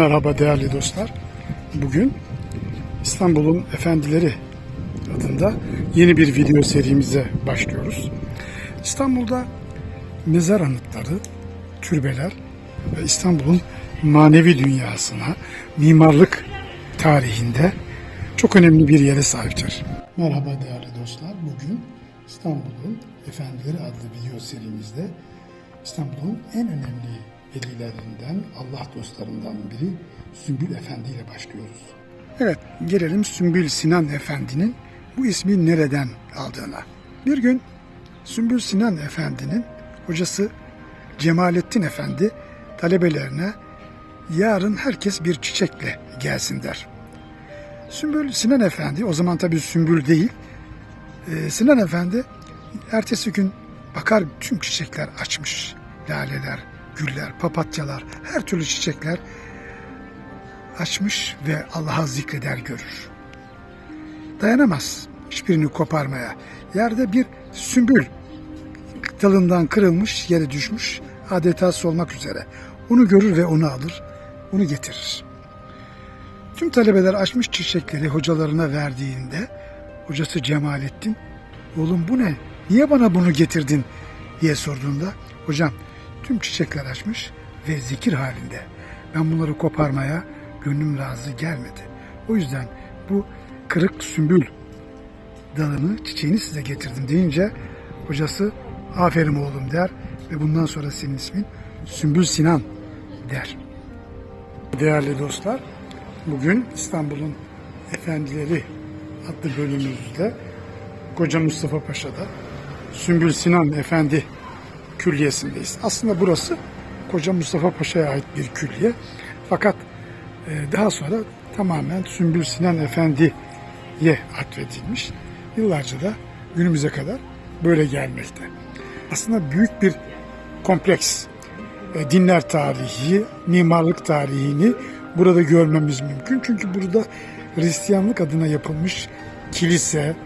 Merhaba değerli dostlar. Bugün İstanbul'un Efendileri adında yeni bir video serimize başlıyoruz. İstanbul'da mezar anıtları, türbeler ve İstanbul'un manevi dünyasına, mimarlık tarihinde çok önemli bir yere sahiptir. Merhaba değerli dostlar. Bugün İstanbul'un Efendileri adlı video serimizde İstanbul'un en önemli velilerinden, Allah dostlarından biri Sümbül Efendi ile başlıyoruz. Evet, gelelim Sümbül Sinan Efendi'nin bu ismi nereden aldığına. Bir gün Sümbül Sinan Efendi'nin hocası Cemalettin Efendi talebelerine yarın herkes bir çiçekle gelsin der. Sümbül Sinan Efendi, o zaman tabii Sümbül değil, e, Sinan Efendi ertesi gün bakar tüm çiçekler açmış. Laleler, güller, papatyalar, her türlü çiçekler açmış ve Allah'a zikreder görür. Dayanamaz hiçbirini koparmaya. Yerde bir sümbül dalından kırılmış, yere düşmüş, adeta solmak üzere. Onu görür ve onu alır, onu getirir. Tüm talebeler açmış çiçekleri hocalarına verdiğinde hocası Cemalettin oğlum bu ne? Niye bana bunu getirdin? diye sorduğunda hocam tüm çiçekler açmış ve zikir halinde. Ben bunları koparmaya gönlüm razı gelmedi. O yüzden bu kırık sümbül dalını, çiçeğini size getirdim deyince hocası aferin oğlum der ve bundan sonra senin ismin Sümbül Sinan der. Değerli dostlar, bugün İstanbul'un Efendileri adlı bölümümüzde Koca Mustafa Paşa'da Sümbül Sinan Efendi külliyesindeyiz. Aslında burası Koca Mustafa Paşa'ya ait bir külliye. Fakat e, daha sonra tamamen Sümbül Sinan Efendi'ye atfedilmiş. Yıllarca da günümüze kadar böyle gelmekte. Aslında büyük bir kompleks. E, dinler tarihi, mimarlık tarihini burada görmemiz mümkün. Çünkü burada Hristiyanlık adına yapılmış kilise,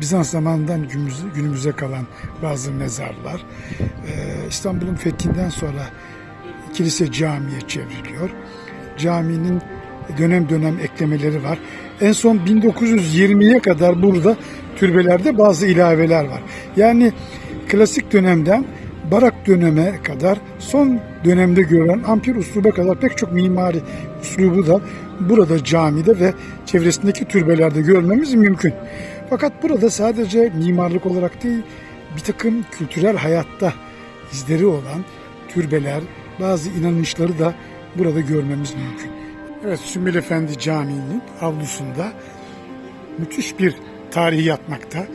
Bizans zamanından günümüze, günümüze kalan bazı mezarlar, e, İstanbul'un fethinden sonra kilise camiye çevriliyor. Caminin dönem dönem eklemeleri var. En son 1920'ye kadar burada türbelerde bazı ilaveler var. Yani klasik dönemden barak döneme kadar son dönemde görülen ampir usluba kadar pek çok mimari uslubu da burada camide ve çevresindeki türbelerde görmemiz mümkün. Fakat burada sadece mimarlık olarak değil bir takım kültürel hayatta izleri olan türbeler, bazı inanışları da burada görmemiz mümkün. Evet Sümbül Efendi Camii'nin avlusunda müthiş bir tarihi yatmakta.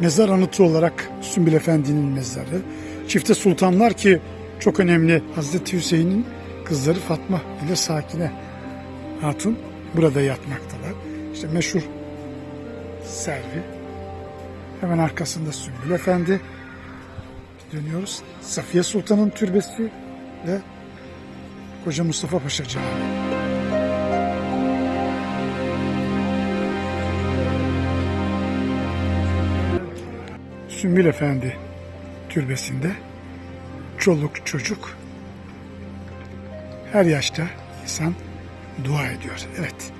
Mezar anıtı olarak Sümbül Efendi'nin mezarı. Çifte sultanlar ki çok önemli Hazreti Hüseyin'in kızları Fatma ile Sakine Hatun burada yatmaktalar. İşte meşhur Servi. Hemen arkasında Sümbül Efendi. Dönüyoruz. Safiye Sultan'ın türbesi ve Koca Mustafa Paşa Camii. Sümbül Efendi türbesinde çoluk çocuk her yaşta insan dua ediyor. Evet.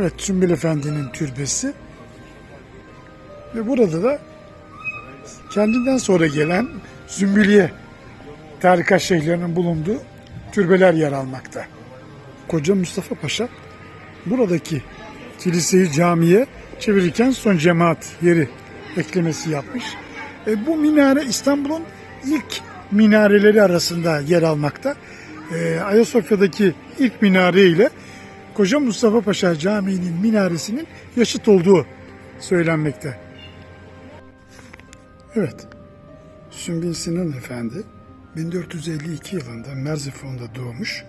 Evet Sümbül Efendi'nin türbesi. Ve burada da kendinden sonra gelen Sümbüliye tarikat şeyhlerinin bulunduğu türbeler yer almakta. Koca Mustafa Paşa buradaki kiliseyi camiye çevirirken son cemaat yeri eklemesi yapmış. E, bu minare İstanbul'un ilk minareleri arasında yer almakta. E, Ayasofya'daki ilk minare ile Koca Mustafa Paşa Camii'nin minaresinin yaşıt olduğu söylenmekte. Evet. Sümbül Sinan Efendi 1452 yılında Merzifon'da doğmuş.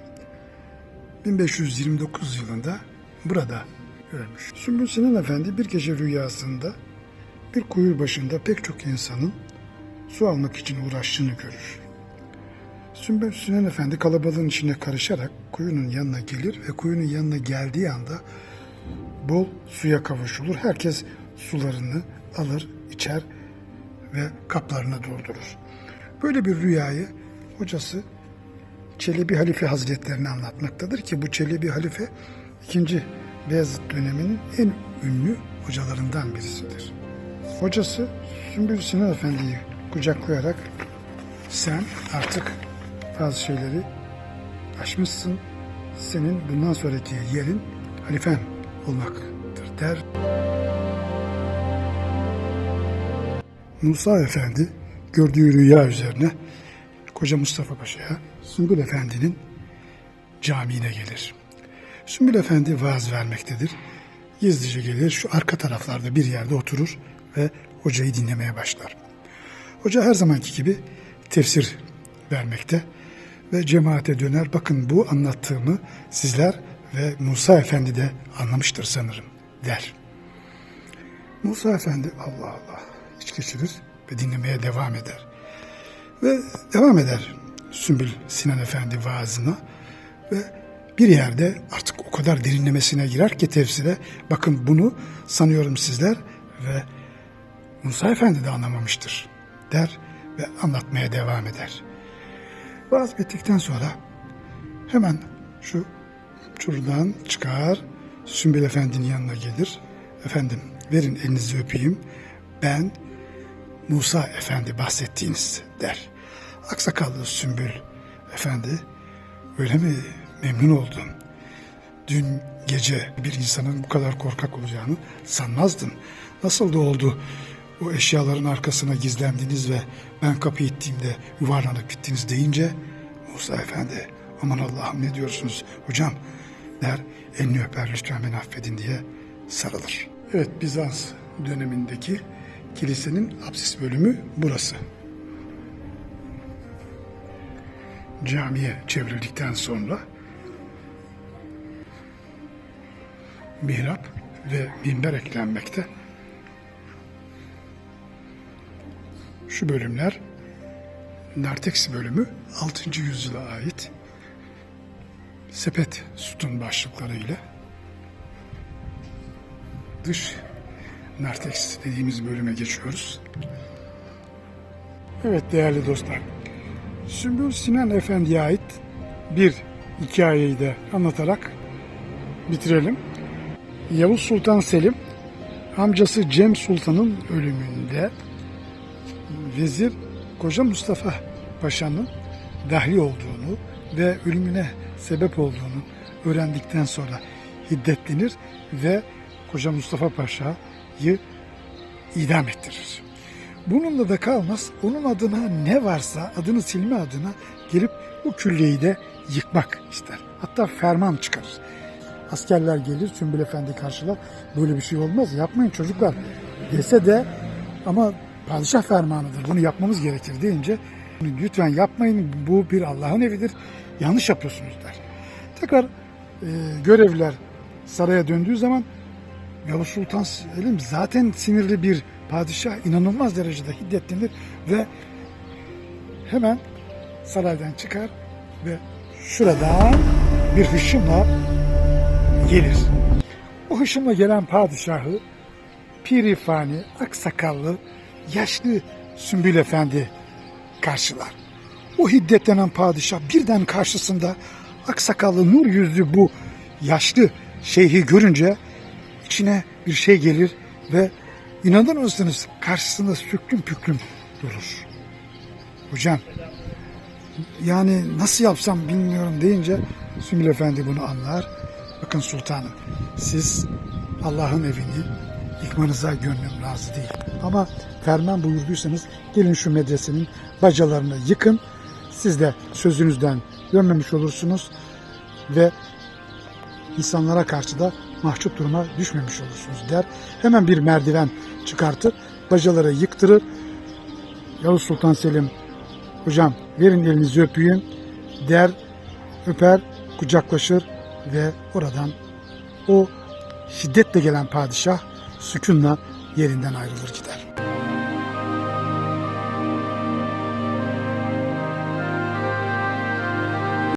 1529 yılında burada ölmüş. Sümbül Sinan Efendi bir gece rüyasında bir kuyu başında pek çok insanın su almak için uğraştığını görür. Sümbül Sinan Efendi kalabalığın içine karışarak kuyunun yanına gelir ve kuyunun yanına geldiği anda bol suya kavuşulur. Herkes sularını alır, içer ve kaplarına doldurur. Böyle bir rüyayı hocası Çelebi Halife Hazretlerine anlatmaktadır ki bu Çelebi Halife 2. Beyazıt döneminin en ünlü hocalarından birisidir. Hocası Sümbül Sinan Efendi'yi kucaklayarak sen artık bazı şeyleri aşmışsın. Senin bundan sonraki yerin halifen olmaktır der. Musa Efendi gördüğü rüya üzerine Koca Mustafa Paşa'ya Sümbül Efendi'nin camiine gelir. Sümbül Efendi vaaz vermektedir. Gizlice gelir şu arka taraflarda bir yerde oturur ve hocayı dinlemeye başlar. Hoca her zamanki gibi tefsir vermekte ve cemaate döner. Bakın bu anlattığımı sizler ve Musa Efendi de anlamıştır sanırım der. Musa Efendi Allah Allah iç geçirir ve dinlemeye devam eder. Ve devam eder Sümbül Sinan Efendi vaazına ve bir yerde artık o kadar derinlemesine girer ki tefsire bakın bunu sanıyorum sizler ve Musa Efendi de anlamamıştır der ve anlatmaya devam eder. Vaaz bittikten sonra hemen şu çurdan çıkar Sümbül Efendi'nin yanına gelir. Efendim verin elinizi öpeyim. Ben Musa Efendi bahsettiğiniz der. Aksakallı Sümbül Efendi öyle mi memnun oldum. Dün gece bir insanın bu kadar korkak olacağını sanmazdım. Nasıl da oldu o eşyaların arkasına gizlendiniz ve ben kapıyı ittiğimde yuvarlanıp gittiniz deyince Musa Efendi aman Allah'ım ne diyorsunuz hocam der elini öper lütfen beni affedin diye sarılır. Evet Bizans dönemindeki kilisenin apsis bölümü burası. Camiye çevrildikten sonra mihrap ve minber eklenmekte. Şu bölümler Narteks bölümü 6. yüzyıla ait sepet sütun başlıklarıyla dış Narteks dediğimiz bölüme geçiyoruz. Evet değerli dostlar. Sümbül Sinan Efendi'ye ait bir hikayeyi de anlatarak bitirelim. Yavuz Sultan Selim amcası Cem Sultan'ın ölümünde vezir Koca Mustafa Paşa'nın dahli olduğunu ve ölümüne sebep olduğunu öğrendikten sonra hiddetlenir ve Koca Mustafa Paşa'yı idam ettirir. Bununla da kalmaz, onun adına ne varsa adını silme adına gelip bu külliyeyi de yıkmak ister. Hatta ferman çıkarır. Askerler gelir, Sümbül Efendi karşılar. Böyle bir şey olmaz, yapmayın çocuklar dese de ama padişah fermanıdır, bunu yapmamız gerekir deyince lütfen yapmayın, bu bir Allah'ın evidir, yanlış yapıyorsunuz der. Tekrar e, görevliler saraya döndüğü zaman Yavuz Sultan Selim zaten sinirli bir padişah inanılmaz derecede hiddetlenir ve hemen saraydan çıkar ve şuradan bir hışımla gelir. O hışımla gelen padişahı pirifani, aksakallı, yaşlı Sümbül Efendi karşılar. O hiddetlenen padişah birden karşısında aksakallı nur yüzlü bu yaşlı şeyhi görünce içine bir şey gelir ve inanır mısınız karşısında süklüm püklüm durur. Hocam yani nasıl yapsam bilmiyorum deyince Sümbül Efendi bunu anlar. Bakın sultanım siz Allah'ın evini yıkmanıza gönlüm razı değil. Ama ferman buyurduysanız gelin şu medresenin bacalarını yıkın. Siz de sözünüzden dönmemiş olursunuz ve insanlara karşı da mahcup duruma düşmemiş olursunuz der. Hemen bir merdiven çıkartır, bacaları yıktırır Yavuz Sultan Selim hocam verin elinizi öpeyim der öper kucaklaşır ve oradan o şiddetle gelen padişah sükunla yerinden ayrılır gider.